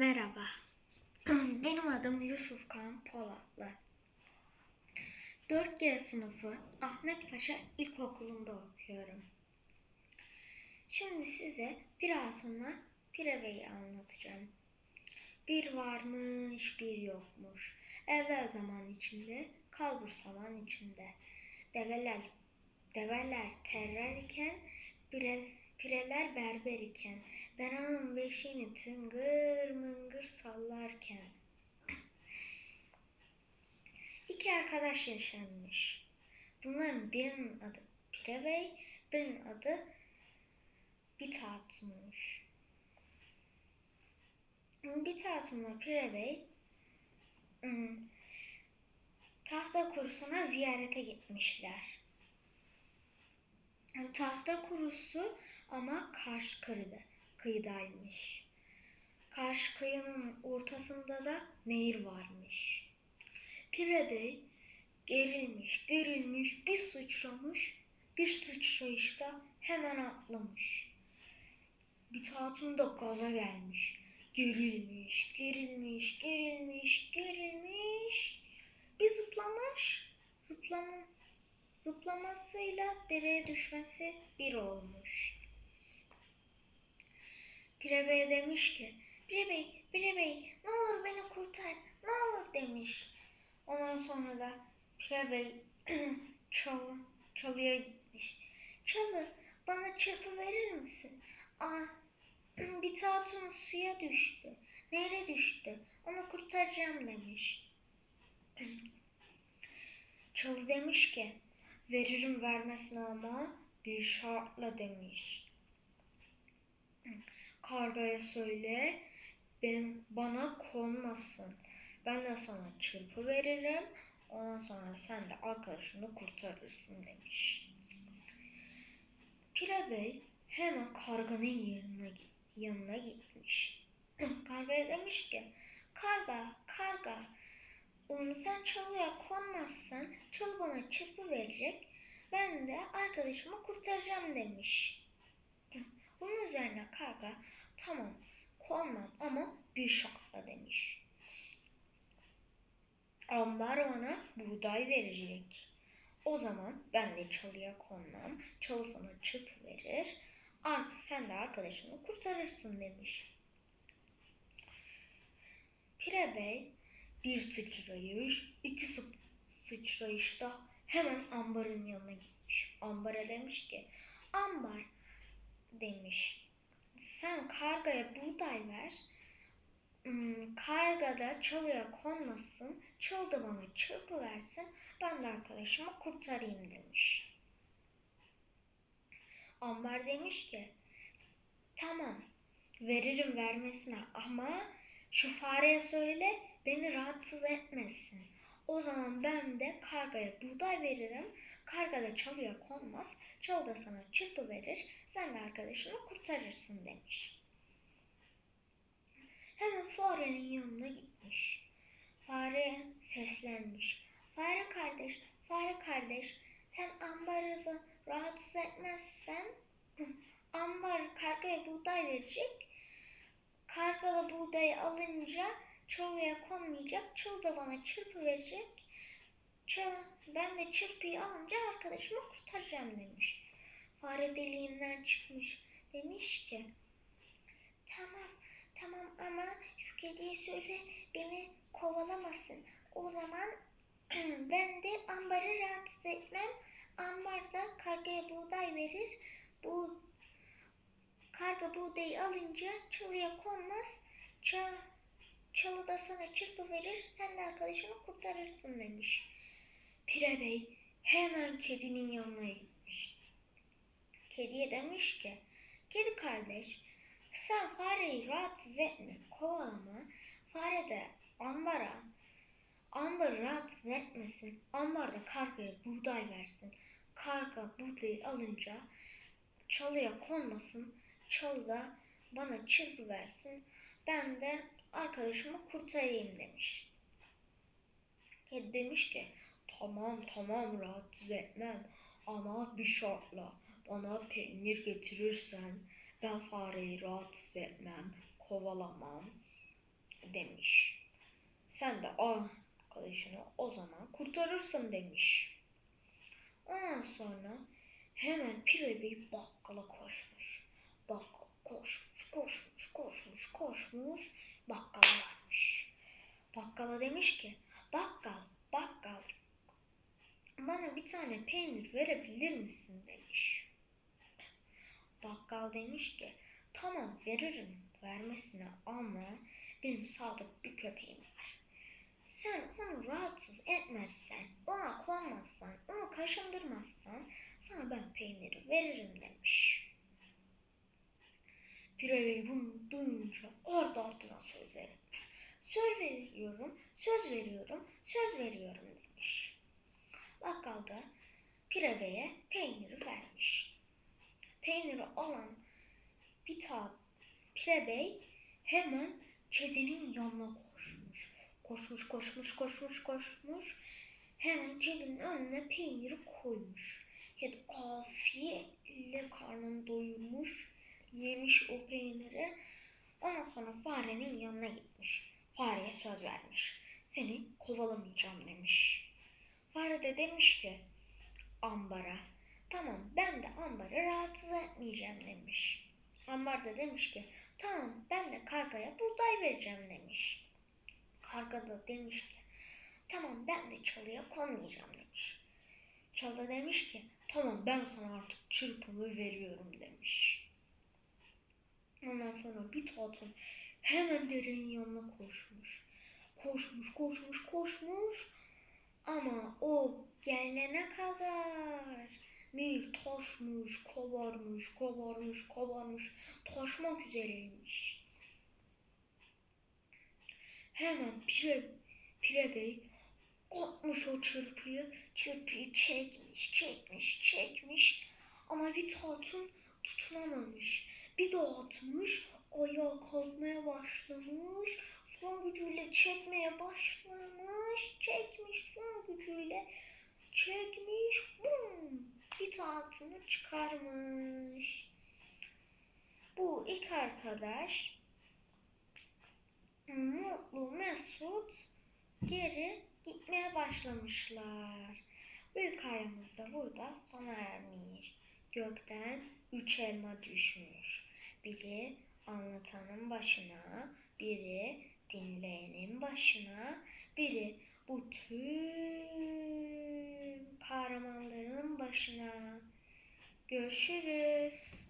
Merhaba. Benim adım Yusuf Kan Polatlı. 4G sınıfı Ahmet Paşa İlkokulu'nda okuyorum. Şimdi size biraz sonra Pire Bey'i anlatacağım. Bir varmış, bir yokmuş. Evvel zaman içinde, kalbur zaman içinde. Develer, develer terler iken, pire, pireler berber iken. Ben onun beşiğini tıngır mıngır sallarken. İki arkadaş yaşanmış. Bunların birinin adı Pire Bey, birinin adı Bit Hatun'muş. Bit Hatun'la Pire Bey ım, tahta kurusuna ziyarete gitmişler. Tahta kurusu ama karşı kıyıda, kıyıdaymış. Karşı kıyının ortasında da nehir varmış. Pire Bey gerilmiş, gerilmiş, bir sıçramış, bir sıçrayışta hemen atlamış. Bir hatun da gaza gelmiş. Gerilmiş, gerilmiş, gerilmiş, gerilmiş. Bir zıplamış, zıplama, zıplamasıyla dereye düşmesi bir olmuş. Pire Bey demiş ki, Pire Bey, Pire Bey ne olur beni kurtar, ne olur demiş. Ondan sonra da Pire Bey çalı, çalıya gitmiş. Çalı bana çırpı verir misin? Aa, bir tatun suya düştü. Nehre düştü. Onu kurtaracağım demiş. Çalı demiş ki veririm vermesine ama bir şartla demiş. Kargaya söyle ben bana konmasın. Ben de sana çırpı veririm. Ondan sonra sen de arkadaşını kurtarırsın demiş. Pire Bey hemen karganın yerine, yanına gitmiş. Kargaya demiş ki karga karga ım, sen çalıya konmazsan çalı bana çırpı verecek. Ben de arkadaşımı kurtaracağım demiş. Bunun üzerine karga tamam konmam ama bir şartla demiş. Ambar bana buğday verecek. O zaman ben de çalıya konmam. Çalı sana çöp verir. Arp sen de arkadaşını kurtarırsın demiş. Pire Bey bir sıçrayış, iki sı- sıçrayışta hemen ambarın yanına gitmiş. Ambara demiş ki, ambar demiş. Sen kargaya buğday ver. Hmm, Karga da çalıya konmasın. Çal da bana çırpı versin. Ben de arkadaşımı kurtarayım demiş. Ambar demiş ki tamam veririm vermesine ama şu fareye söyle beni rahatsız etmesin. O zaman ben de kargaya buğday veririm. Karga da çalıya konmaz. Çalı da sana çırpı verir. Sen de arkadaşını kurtarırsın demiş. Hemen farenin yanına gitmiş. Fare seslenmiş. Fare kardeş, fare kardeş sen ambarızı rahatsız etmezsen ambar kargaya buğday verecek. Karga da buğdayı alınca çalıya konmayacak. Çıl da bana çırpı verecek. Çıl, ben de çırpıyı alınca arkadaşımı kurtaracağım demiş. Fare deliğinden çıkmış. Demiş ki tamam tamam ama şu kediye söyle beni kovalamasın. O zaman ben de ambarı rahatsız etmem. Ambar da kargaya buğday verir. Bu karga buğdayı alınca çalıya konmaz. Çal, çalı da sana çırpı verir. Sen de arkadaşını kurtarırsın demiş. Pire Bey hemen kedinin yanına gitmiş. Kediye demiş ki, kedi kardeş sen fareyi rahatsız etme, kovalama. Fare de ambara, ambarı rahatsız etmesin. Ambar da kargaya buğday versin. Karga buğdayı alınca çalıya konmasın. Çalı da bana çırpı versin. Ben de arkadaşımı kurtarayım demiş. Kedi demiş ki tamam tamam rahatsız etmem ama bir şartla bana peynir getirirsen ben fareyi rahatsız etmem, kovalamam. demiş. Sen de o arkadaşını o zaman kurtarırsın demiş. Ondan sonra hemen Pire Bey bakkala koşmuş. Bakkal koşmuş, koşmuş, koşmuş, koşmuş. Bakkala demiş ki, bakkal, bakkal, bana bir tane peynir verebilir misin demiş. Bakkal demiş ki, tamam veririm vermesine ama benim sadık bir köpeğim var. Sen onu rahatsız etmezsen, ona konmazsan, onu kaşındırmazsan sana ben peyniri veririm demiş. Pire Bey bunu duyunca ardı ardına sözler etmiş. Söz veriyorum, söz veriyorum, söz veriyorum demiş. Bakkal da Pire peyniri vermiş. Peyniri alan bir tat Pire Bey hemen kedinin yanına koşmuş. Koşmuş, koşmuş, koşmuş, koşmuş. Hemen kedinin önüne peyniri koymuş. Kedi afiyetle karnını doyurmuş. Yemiş o peyniri. Ondan sonra farenin yanına gitmiş. Fareye söz vermiş. Seni kovalamayacağım demiş. Fare de demiş ki ambara. Tamam ben de ambarı rahatsız etmeyeceğim demiş. Ambar da demiş ki tamam ben de kargaya buğday vereceğim demiş. Karga da demiş ki tamam ben de çalıya konmayacağım demiş. Çalı demiş ki tamam ben sana artık çırpımı veriyorum demiş. Ondan sonra bir tatlı hemen derenin yanına koşmuş. Koşmuş, koşmuş, koşmuş. Ama o gelene kadar Nil taşmış, kabarmış, kabarmış, kabarmış, taşmak üzereymiş. Hemen Pire, Pire Bey atmış o çırpıyı, çırpıyı çekmiş, çekmiş, çekmiş. Ama bir tatun tutunamamış. Bir daha atmış, ayağa kalkmaya başlamış. Son gücüyle çekmeye başlamış. Çekmiş son gücüyle. Çekmiş. Bum. Bir tahtını çıkarmış. Bu iki arkadaş mutlu mesut geri gitmeye başlamışlar. Bu hikayemiz de burada sona ermiş. Gökten üç elma düşmüş. Biri anlatanın başına, biri dinleyenin başına, biri bu tüm kahramanların başına. Görüşürüz.